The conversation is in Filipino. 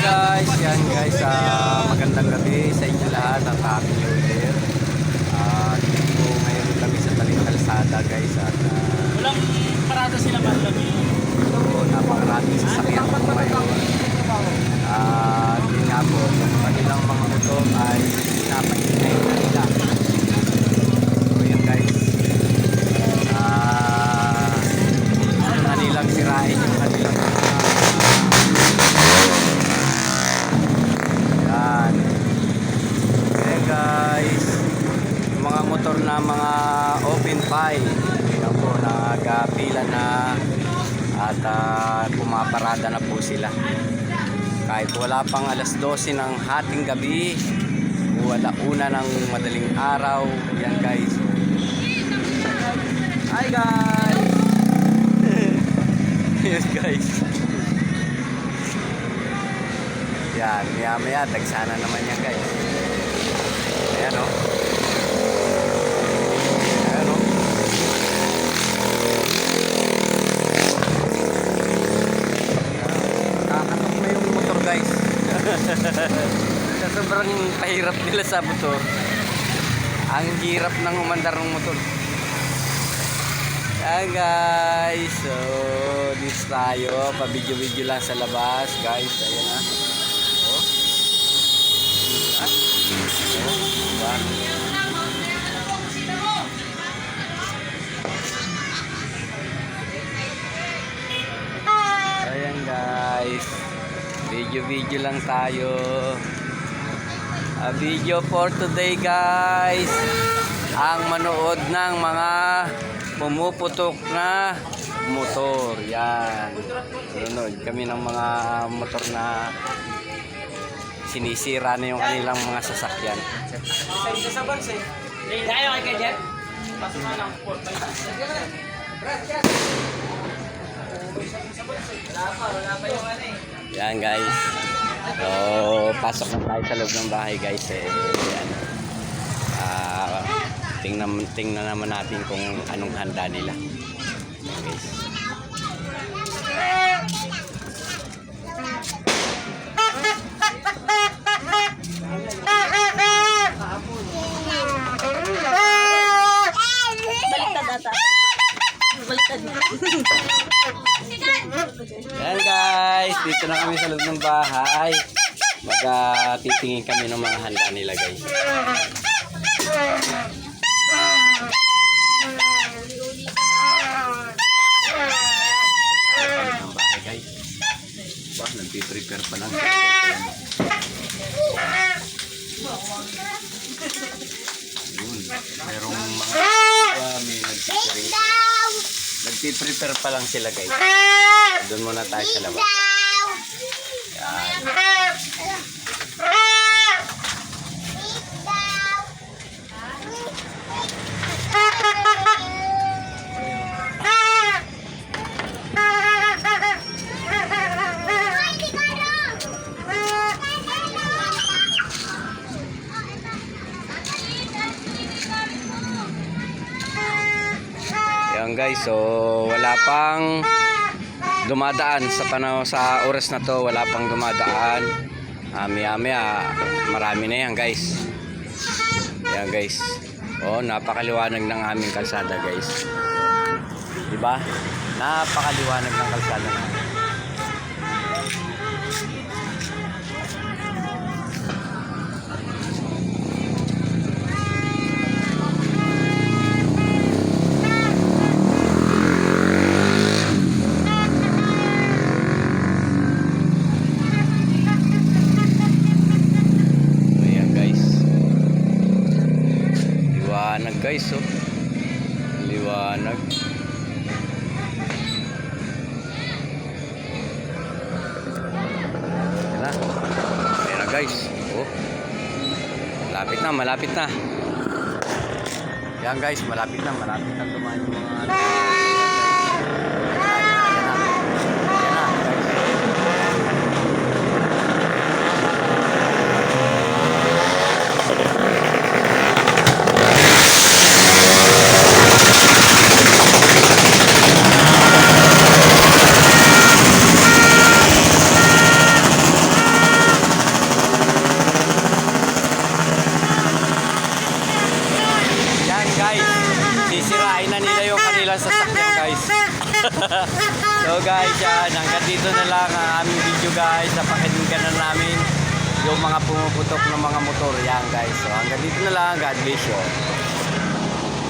guys, yan guys, ah, magandang gabi sa inyo lahat at happy new year. Ah, dito po ngayon kami sa Taling Kalsada guys at ah, Walang parada sila Barlami. ito po napakaraming sasakyan po ngayon. At yun nga po, yung kanilang mga motor ay pinapahinay na nila. So yan guys. Ah, gusto na nilang sirain yung kanilang mga Yan. Okay guys. Yung mga motor na mga pie. Yan po, nagapila na at ah, pumaparada na po sila. Kahit wala pang alas 12 ng hating gabi, wala una ng madaling araw. Yan guys. Hi guys! yes guys. Yan, maya maya, dagsana naman yan guys. Ayan o. Ayan o. Kakatok na yung motor guys. sa sobrang pahirap nila sa motor. Ang hirap ng umandar ng motor. Ayan guys. So, dito tayo. Pa-video-video lang sa labas guys. Ayan ha. Oh. Ah. Oh, diba? Ayan guys. Video-video lang tayo. A video for today guys. Ang manood ng mga pumuputok na motor. Yan. Nanonood kami ng mga motor na sinisira na yung kanilang mga sasakyan. Sa bansa. Tayo kay Kajet. Pasok na ano eh. Yan guys. So, pasok na tayo sa loob ng bahay guys. Eh, yan. Ah, tingnan, tingnan naman natin kung anong handa nila. Yan, guys. Baliktad ata. Baliktad. Yan guys, dito na kami sa loob ng bahay. Mag-titingin kami ng mga handa nila guys. Ba, nagpiprepare pa lang. Yun, merong mga kami nagpiprepare. Nagpiprepare pa lang sila guys. Doon muna tayo sa labas. Yan. Guys, so wala pang dumadaan sa panahon sa oras na to, wala pang dumadaan. Ah, maya marami na yan guys. Yan guys. Oh, napakaliwanag ng aming kalsada guys. 'Di ba? Napakaliwanag ng kalsada namin. Guys oh. Liwanag. Na guys. Oh. Malapit na, malapit na. Yan guys, malapit na, malapit na dumaan yung mga ano. Ayan na, ayan na. Ayan na, guys. guys. So guys, yan. Hanggang dito na lang ang aming video guys. Napakinggan na namin yung mga pumuputok ng mga motor. Yan guys. So hanggang dito na lang. God bless you.